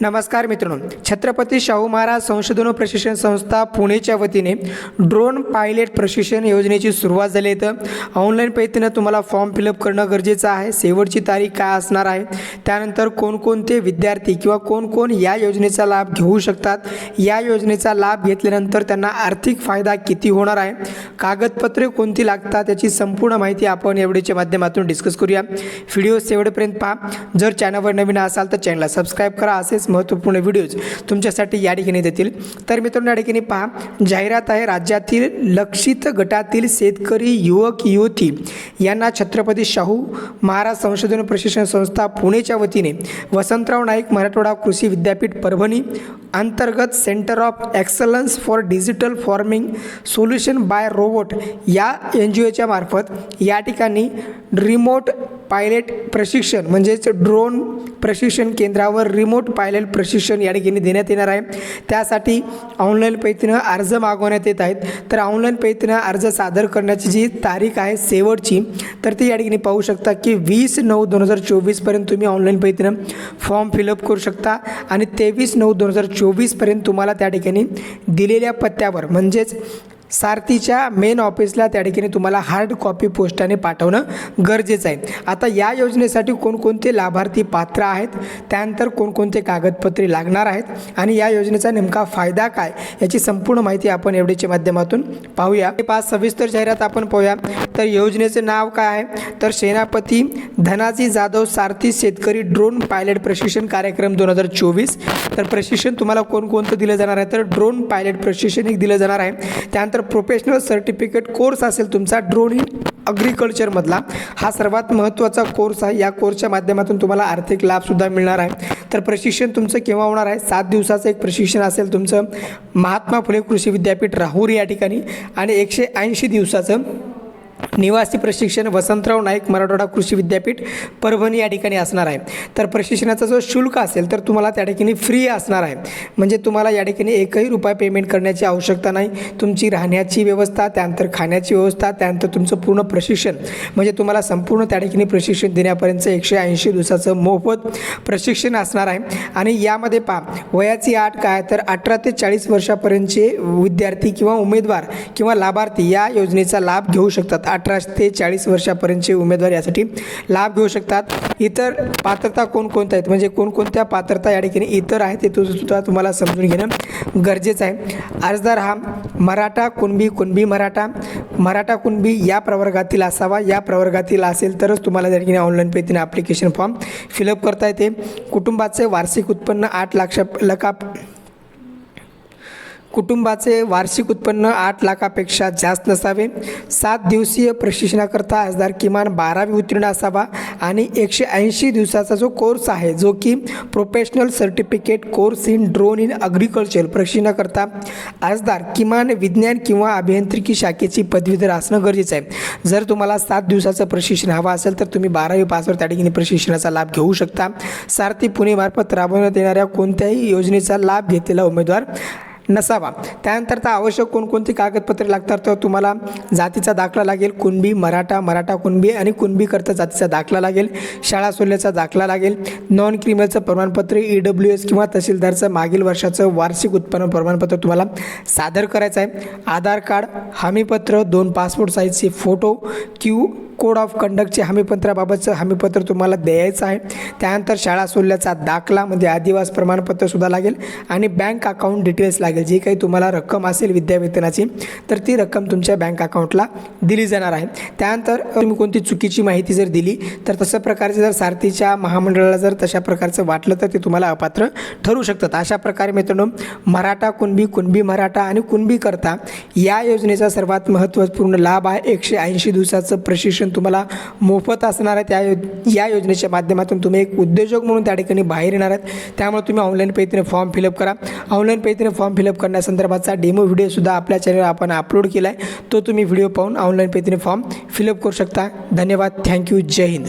नमस्कार मित्रांनो छत्रपती शाहू महाराज संशोधन व प्रशिक्षण संस्था पुणेच्या वतीने ड्रोन पायलट प्रशिक्षण योजनेची सुरुवात झाली इथं ऑनलाईन पद्धतीनं तुम्हाला फॉर्म फिलअप करणं गरजेचं आहे. शेवटची तारीख काय असणार आहे? त्यानंतर कोणकोणते विद्यार्थी किंवा कोण कोण या योजनेचा लाभ घेऊ शकतात? या योजनेचा लाभ घेतल्यानंतर त्यांना आर्थिक फायदा किती होणार आहे? कागदपत्रे कोणती लागतात? याची संपूर्ण माहिती आपण एवढीच्या माध्यमातून डिस्कस करूया. व्हिडिओ शेवटपर्यंत पहा. जर चॅनलवर नवीन असाल तर चॅनलला सबस्क्राईब करा. असेच महत्त्वपूर्ण व्हिडिओज तुमच्यासाठी या ठिकाणी देतील. तर मित्रांनो या ठिकाणी पहा जाहिरात आहे राज्यातील लक्षित गटातील शेतकरी युवक युवती यांना छत्रपती शाहू महाराज संशोधन प्रशिक्षण संस्था पुणेच्या वतीने वसंतराव नाईक मराठवाडा कृषी विद्यापीठ परभणी अंतर्गत centre of excellence for digital farming solution by robot या एन जी ओच्या मार्फत या ठिकाणी रिमोट पायलट प्रशिक्षण म्हणजेच ड्रोन प्रशिक्षण केंद्रावर रिमोट पायलट प्रशिक्षण या ठिकाणी देण्यात येणार आहे. त्यासाठी ऑनलाईन पद्धतीनं अर्ज मागवण्यात येत आहेत. तर ऑनलाईन पद्धतीनं अर्ज सादर करण्याची जी तारीख आहे शेवटची तर ती या ठिकाणी पाहू शकता की वीस नऊ दोन हजार चोवीसपर्यंत तुम्ही ऑनलाईन पद्धतीनं फॉर्म फिलअप करू शकता आणि तेवीस नऊ दोन हजार चोवीसपर्यंत तुम्हाला त्या ठिकाणी दिलेल्या पत्त्यावर म्हणजेच सारथीच्या मेन ऑफिसला त्या ठिकाणी तुम्हाला हार्ड कॉपी पोस्टाने पाठवणं गरजेचं आहे. आता या योजनेसाठी कोणकोणते लाभार्थी पात्र आहेत? त्यानंतर कोणकोणते कागदपत्रे लागणार आहेत? आणि या योजनेचा नेमका फायदा काय? याची संपूर्ण माहिती आपण एवढीच्या माध्यमातून पाहूया. पाच सविस्तर जाहिरात आपण पाहूया. तर योजनेचे नाव काय आहे? तर सेनापती धनाजी जाधव सारथी शेतकरी ड्रोन पायलट प्रशिक्षण कार्यक्रम दोन हजार चोवीस. तर प्रशिक्षण तुम्हाला कोणकोणतं दिलं जाणार आहे? तर ड्रोन पायलट प्रशिक्षण एक दिलं जाणार आहे. त्यानंतर प्रोफेशनल सर्टिफिकेट कोर्स असेल तुमचा ड्रोन इन अग्रिकल्चरमधला हा सर्वात महत्त्वाचा कोर्स आहे. या कोर्सच्या माध्यमातून तुम्हाला आर्थिक लाभसुद्धा मिळणार आहे. तर प्रशिक्षण तुमचं केव्हा होणार आहे? सात दिवसाचं एक प्रशिक्षण असेल तुमचं. महात्मा फुले कृषी विद्यापीठ राहुरी या ठिकाणी. आणि एकशे ऐंशी दिवसाचं निवासी प्रशिक्षण वसंतराव नाईक मराठवाडा कृषी विद्यापीठ परभणी या ठिकाणी असणार आहे. तर प्रशिक्षणाचा जो शुल्क असेल तर तुम्हाला त्या ठिकाणी फ्री असणार आहे. म्हणजे तुम्हाला या ठिकाणी एकही रुपये पेमेंट करण्याची आवश्यकता नाही. तुमची राहण्याची व्यवस्था त्यानंतर खाण्याची व्यवस्था त्यानंतर तुमचं पूर्ण प्रशिक्षण. म्हणजे तुम्हाला संपूर्ण त्या ठिकाणी प्रशिक्षण देण्यापर्यंत एकशे ऐंशी दिवसाचं मोफत प्रशिक्षण असणार आहे. आणि यामध्ये पहा वयाची आठ काय तर अठरा ते चाळीस वर्षापर्यंतचे विद्यार्थी किंवा उमेदवार किंवा लाभार्थी या योजनेचा लाभ घेऊ शकतात. अठरा ते चाळीस वर्षापर्यंतचे उमेदवार यासाठी लाभ घेऊ शकतात. इतर पात्रता कोणकोणत्या आहेत? म्हणजे कोणकोणत्या पात्रता या ठिकाणी इतर आहेत ते सुद्धा तुम्हाला समजून घेणं गरजेचं आहे. अर्जदार हा मराठा कुणबी कुणबी मराठा. मराठा कुणबी या प्रवर्गातील असावा. या प्रवर्गातील असेल तरच तुम्हाला त्या ठिकाणी ऑनलाईन पद्धतीने ॲप्लिकेशन फॉर्म फिलअप करता येते. कुटुंबाचे वार्षिक उत्पन्न आठ लाख लका कुटुंबाचे वार्षिक उत्पन्न आठ लाखापेक्षा जास्त नसावे. सात दिवसीय प्रशिक्षणाकरता अर्जदार किमान बारावी उत्तीर्ण असावा आणि एकशे ऐंशी दिवसाचा जो कोर्स आहे जो की professional certificate course in drone in agriculture प्रशिक्षणाकरता अर्जदार किमान विज्ञान किंवा अभियांत्रिकी शाखेची पदवीधर असणं गरजेचं आहे. जर तुम्हाला सात दिवसाचं प्रशिक्षण हवं असेल तर तुम्ही बारावी पासवर त्या ठिकाणी प्रशिक्षणाचा लाभ घेऊ शकता. सारथी पुणेमार्फत राबवण्यात येणाऱ्या कोणत्याही योजनेचा लाभ घेतलेला उमेदवार नसावा. त्यानंतर तर आवश्यक कोणकोणती कागदपत्रे लागतात तर तुम्हाला जातीचा दाखला लागेल कुणबी मराठा मराठा कुणबी आणि कुणबीकरता जातीचा दाखला लागेल. शाळा सोल्याचा दाखला लागेल. नॉन क्रिमिनलचं प्रमाणपत्र ई डब्ल्यू एस किंवा तहसीलदारचं मागील वर्षाचं वार्षिक उत्पन्न प्रमाणपत्र तुम्हाला सादर करायचं आहे. आधार कार्ड हमीपत्र दोन पासपोर्ट साईजचे फोटो क्यू कोड ऑफ कंडक्टचे हमीपत्राबाबतचं हमीपत्र तुम्हाला द्यायचं आहे. त्यानंतर शाळा सोडल्याचा दाखला म्हणजे आदिवास प्रमाणपत्रसुद्धा लागेल आणि बँक अकाउंट डिटेल्स लागेल. जी काही तुम्हाला रक्कम असेल विद्यावेतनाची तर ती रक्कम तुमच्या बँक अकाउंटला दिली जाणार आहे. त्यानंतर तुम्ही कोणती चुकीची माहिती जर दिली तर तशा प्रकारचे जर सारथीच्या महामंडळाला जर तशा प्रकारचं वाटलं तर ते तुम्हाला अपात्र ठरू शकतात. अशा प्रकारे मित्रांनो मराठा कुणबी कुणबी मराठा आणि कुणबी करता या योजनेचा सर्वात महत्त्वपूर्ण लाभ आहे एकशे ऐंशी दिवसाचं प्रशिक्षण तुम्हाला मोफत असणार आहे. त्या यो या योजनेच्या माध्यमातून तुम्ही एक उद्योजक म्हणून त्या ठिकाणी बाहेर येणार आहेत. त्यामुळे तुम्ही ऑनलाईन पद्धतीने फॉर्म फिलअप करा. ऑनलाईन पद्धतीने फॉर्म फिलअप करण्यासंदर्भातचा डेमो व्हिडिओसुद्धा आपल्या चॅनलवर आपण अपलोड केला आहे तो तुम्ही व्हिडिओ पाहून ऑनलाईन पद्धतीने फॉर्म फिलअप करू शकता. धन्यवाद. थँक्यू जय हिंद.